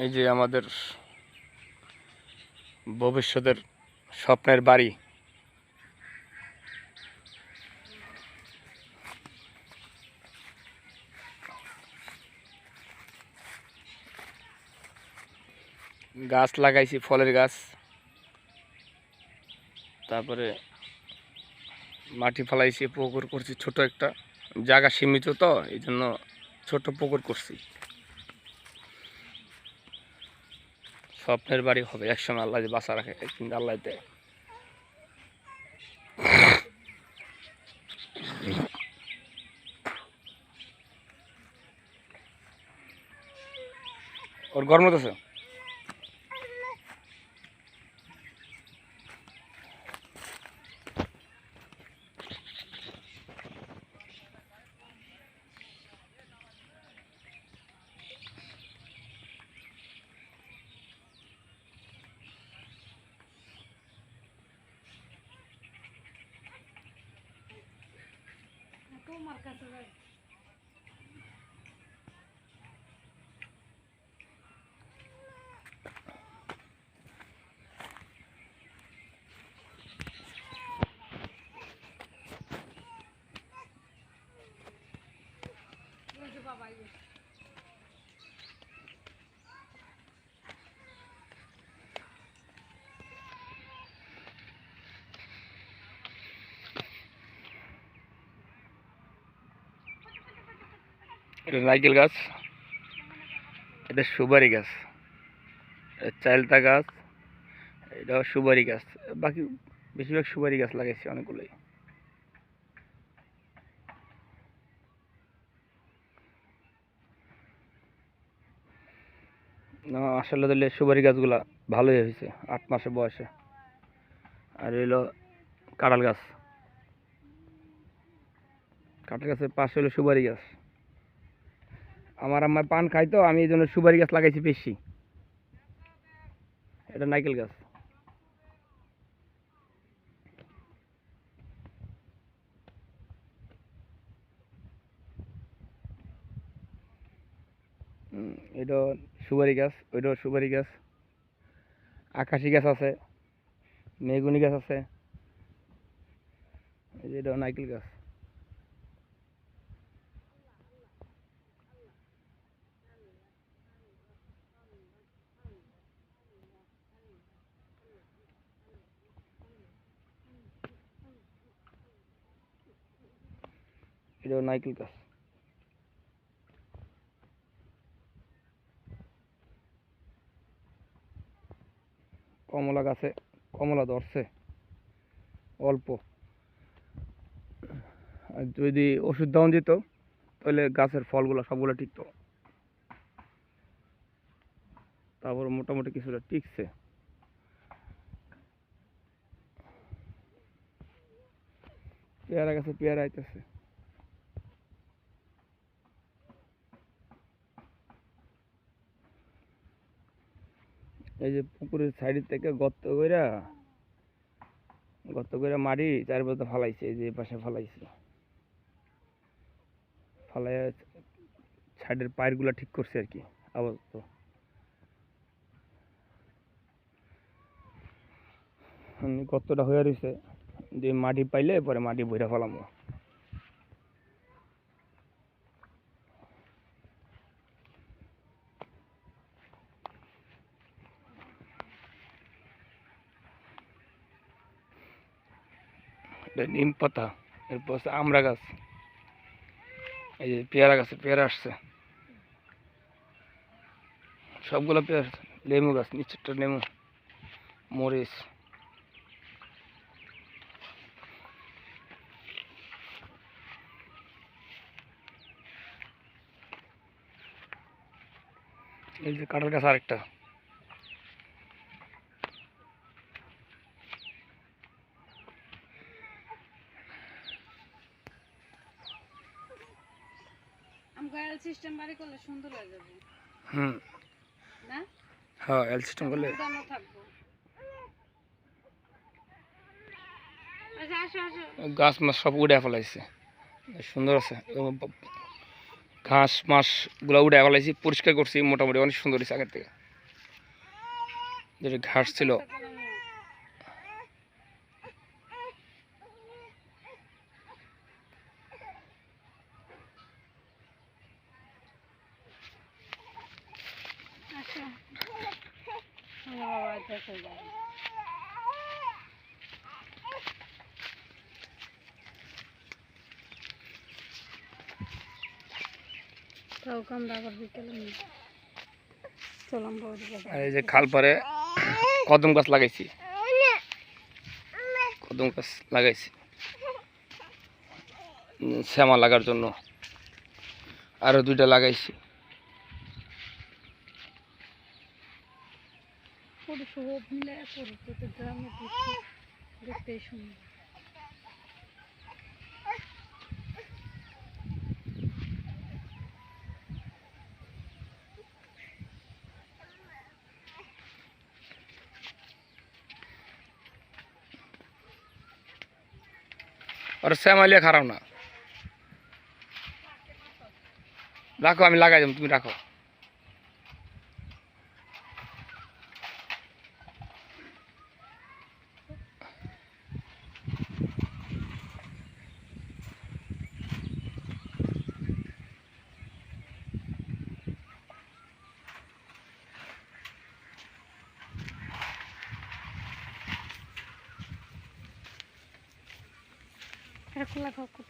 এই যে আমাদের ভবিষ্যতের স্বপ্নের বাড়ি। গাছ লাগাইছি, ফলের গাছ। তারপরে মাটি ফেলাইছি, পুকুর করছি, ছোট একটা। জায়গা সীমিত তো এই জন্য ছোট পুকুর করছি। স্বপ্নের বাড়ি হবে। একসময় আল্লাহ বাসা রাখে কিন্তু আল্লাহ দেয়। ওর গরম হতেছে मरकस बाबा এটা নাইকেল গাছ। এটা সুপারি গাছ। চাইলতা গাছ। এটা সুপারি গাছ। বাকি বেশিরভাগ সুপারি গাছ লাগাইছি অনেকগুলোই। আসলে দিলে সুপারি গাছগুলা ভালোই হয়েছে, আট মাসে বয়সে। আর এলো কাঁঠাল গাছ। কাঁঠাল গাছের পাশে হলো সুপারি গাছ। আমার আম্মা পান খাই তো, আমি এই জন্য সুপারি গাছ লাগাইছি বেশি। এটা নাইকেল গাছ। এটা সুপারি গাছ ওইটাও সুপারি গাছ। আকাশি গাছ আছে, মেগুনি গাছ আছে। এটা নাইকেল গাছ। এটাও নাইকেল গাছ। কমলা গাছে কমলা ধরছে, অল্প। আর যদি ওষুধ দেওয়া যেত, তাহলে গাছের ফলগুলো সবগুলো টিকতো তারপর মোটামুটি কিছুটা টিকছে। পেয়ারা গাছে পেয়ারা আইতেছে। এই যে পুকুরের সাইড থেকে গর্ত কইরা গর্ত কইরা মাটি চারিপাশে ফালাইছে, এই যে পাশে ফালাইছে। ফালাই সাইডের পায়েরগুলো ঠিক করছে আর কি, আপাতত। গর্তটা হয়ে রয়েছে যে মাটি পাইলে পরে মাটি বইরা ফেলামো এটা নিম পাতা, এরপর হচ্ছে আমড়া গাছ। এই যে পেয়ারা গাছে, পেয়ারা আসছে। সবগুলো পেয়ারা, লেবু গাছ নিচেরটা লেবু, মরিচ। এই যে কাঁঠাল গাছ আরেকটা। আমাকে সিস্টেম বাড়ি করলে সুন্দর হয়ে যাবে। হুম। না? হ্যাঁ এল সিস্টেম করলে আচ্ছা গাছ মাছ সব উড়ে ফেলাইছে। সুন্দর আছে। ঘাস মাসগুলা উড়ে ফেলাইছি পরিষ্কার করছি মোটামুটি অনেক সুন্দর হয়েছে আগের থেকে। যেটা ঘাস ছিল। এই যে খাল পারে কদম গাছ লাগাইছি। কদম গাছ লাগাইছি। শ্যামা লাগার জন্য। আরও দুইটা লাগাইছি। পুরো সব মিলে পুরো তো গ্রামে দেখতে দেখতেই সুন্দর আর শ্যামালিয়া খারাপ না। রাখো, আমি লাগাই দেব, তুমি রাখো। এক লাখ কত